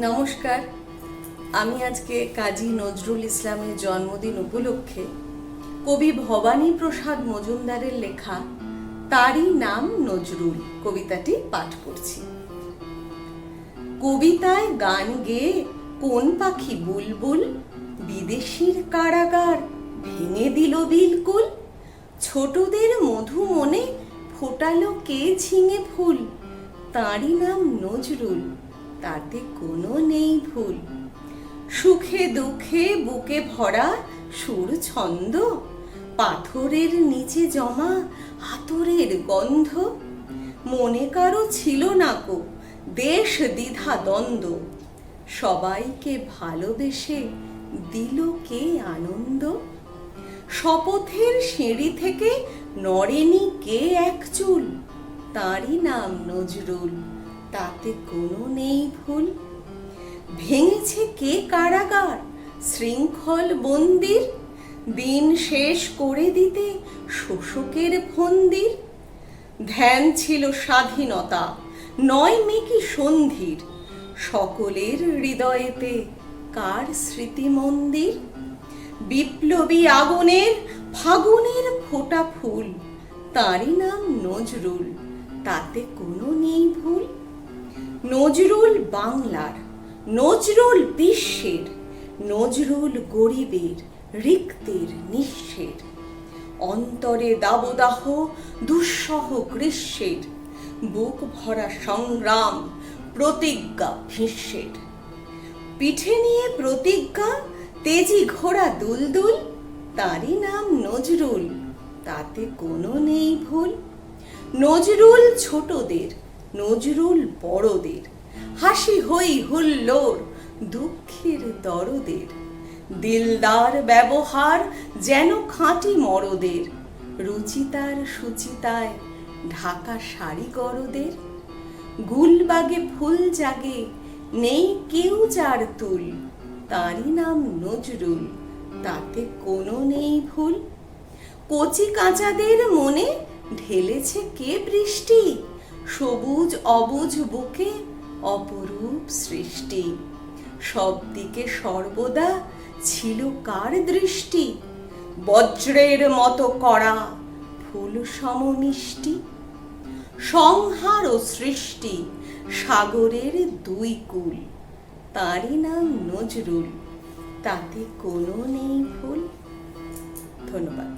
নমস্কার। আমি আজকে কাজী নজরুল ইসলামের জন্মদিন উপলক্ষে কবি ভবানী প্রসাদ মজুমদারের লেখা তারই নাম নজরুল কবিতাটি পাঠ করছি। কবিতায় গান গেয়ে কোন পাখি বুলবুল, বিদেশির কারাগার ভেঙে দিল বিলকুল, ছোটদের মধু মনে ফোটালো কে ঝিঙে ফুল, তাঁরই নাম নজরুল তাতে কোনো নেই ভুল। সুখে দুঃখে বুকে ভরা সুর ছন্দ, পাথরের নিচে জমা হাতরের গন্ধ। মনে কারও ছিল না কো, দেশ দ্বিধা দ্বন্দ্ব। সবাইকে ভালোবেসে দিল কে আনন্দ? শপথের সিঁড়ি থেকে নড়েনি কে এক চুল? তারই নাম নজরুল। তাতে কোনো নেই ভুল। ভেঙেছে কে কারাগার, শৃঙ্খল বন্দির? দিন শেষ করে দিতে শোষকের ফন্দির? ধ্যান ছিল স্বাধীনতা, নয় মেকি সন্ধির। সকলের হৃদয়েতে কার স্মৃতি মন্দির? বিপ্লবী আগুনের ফাগুনের ফোটা ফুল, তারই নাম নজরুল, তাতে কোনো নেই ভুল। নজরুল বাংলার, নজরুল বিশ্বের, নজরুল গরিবের, রিক্তের নিঃস্বের অন্তরে দাবদাহ, দুঃসহ গ্রীষ্মের, বুক ভরা সংগ্রাম, প্রতিজ্ঞা ভীষ্মের। পিঠে নিয়ে প্রতিজ্ঞা, তেজি ঘোড়া দুলদুল, তারই নাম নজরুল, তাতে কোনো নেই ভুল। নজরুল ছোটদের, নজরুল বড়দের হাসি হই হুল্লোর দুঃখের দরদের। দিলদার ব্যবহার যেন খাঁটি মরদের। রুচিতার সুচিতায় ঢাকা শাড়ি গরদের। গুলবাগে ফুল জাগে, নেই কেউ যার তুল। তারই নাম নজরুল, তাতে কোনো নেই ভুল। কচি কাঁচাদের মনে ঢেলেছে কে বৃষ্টি? সবুজ অবুজ বুকে অপরূপ সৃষ্টি। সব দিকে সর্বদা ছিল কার দৃষ্টি? বজ্রের মতো করা ফুল সমমিষ্টি সংহার ও সৃষ্টি সাগরের দুই কুল, তারই নাম নজরুল, তাতে কোনো নেই ভুল। ধন্যবাদ।